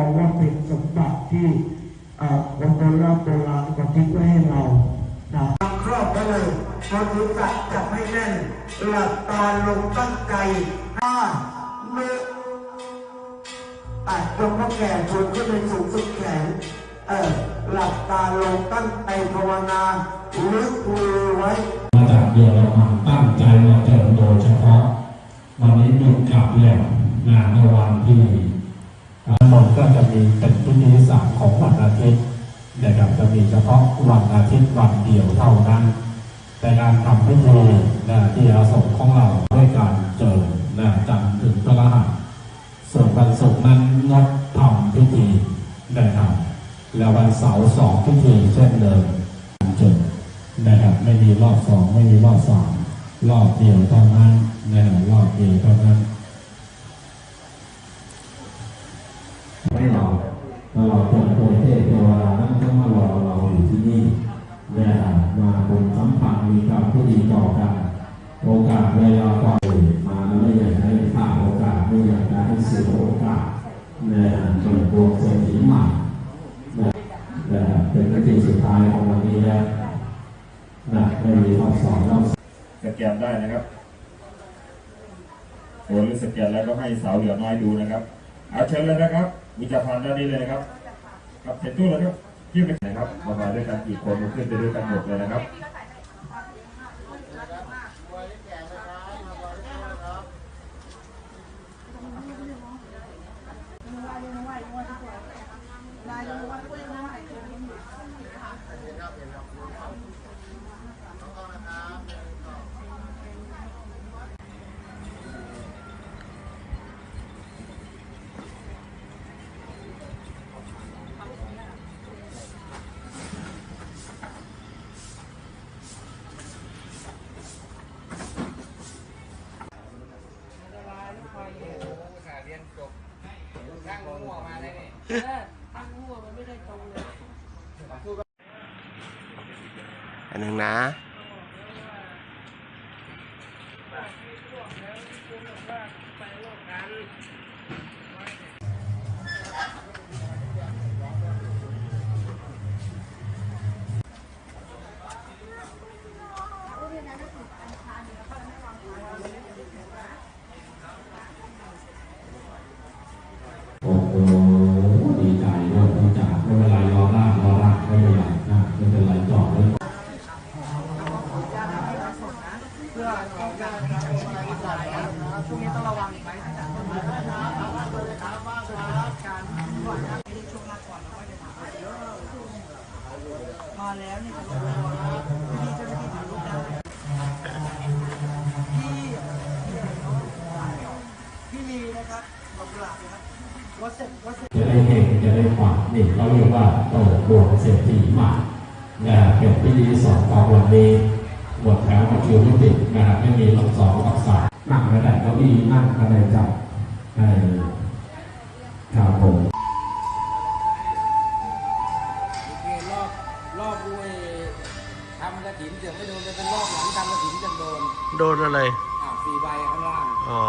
เอาว่าเป็นสมบัติที่เอ่อคนโบราณโบราณก็ทิ้งไว้ให้เรานะครอบไปเลยพอถือกัดจับให้แน่น หลับตาลงตั้งใจห้าเมื่ออะยกพ่อแก่ชวนขึ้นในสูงสุดแขนเออหลับตาลงตั้งใจภาวนาลึกมือไว้มาจากเยอรมันตั้งใจมาเจอโดยเฉพาะ วันนี้หยุดกลับแล้วงานในวันที่ทั้งหมดก็ จะมีเป็นพิธีสามของวันอาทิตย์นะครับจะมีเฉพาะวันอาทิตย์วันเดียวเท่านั้น แต่การทำพิธีนะที่อาสมของเราด้วยการเจอนะจันทร์ถึงพระรหัสส่วนวันศุกร์นั้นงดทำพิธีนะครับแล้ววันเสาร์สองพิธีเช่นเดิมจนนะครับไม่มีรอบสองไม่มีรอบสามรอบเดียวเท่านั้นนะครับรอบเดียวเท่านั้น ไม่อยากจะให้เสียโอกาสนะครับเป็นดวงเศรษฐีใหม่นะครับเป็นพิธีสุดท้ายของวันนี้แล้วนะไม่มีข้อสอบรอบสแกนได้นะครับโอนหรือสแกนแล้วก็ให้สาวเหลือน้อยดูนะครับเอาเชิญเลยนะครับมีจะพันด้านนี้เลยนะครับครับเสร็จตู้แล้วครับยื่นไปนะครับมามาด้วยกันกี่คนก็ขึ้นไปด้วยกันหมดเลยนะครับ อันหนึ่งนะ โอ้โหดีใจเนาะดีใจไม่เป็นไรรอล่างรอล่างไม่เป็นไรนะไม่เป็นไรจอดเลยมาแล้วนี่จะรู้ว่าพี่จ้าหน้าที่ถ่ายรูปได้พี่พี่ลีนะครับบอกกลับนะครับวัดเสร็ จวัดเสร็จจะได้เห็นจะได้ฝังนี่เขาเรียกว่าโตดวงเศรษฐีใหม่นะเป็นพิธีสองของวันนี้บทแถวมาคิวไม่ติดนะครับไม่มีรอบสองรอบสามนั่งกระไดเก้าอี้นั่งกระไดจับให้ครับผมโอเครอบรอบด้วยทำกระถินเสือกไม่โดนจะเป็นรอบหลังทำกระถินจะโดน โดนอะไรอ่าสี่ใบข้างล่าง อ๋อ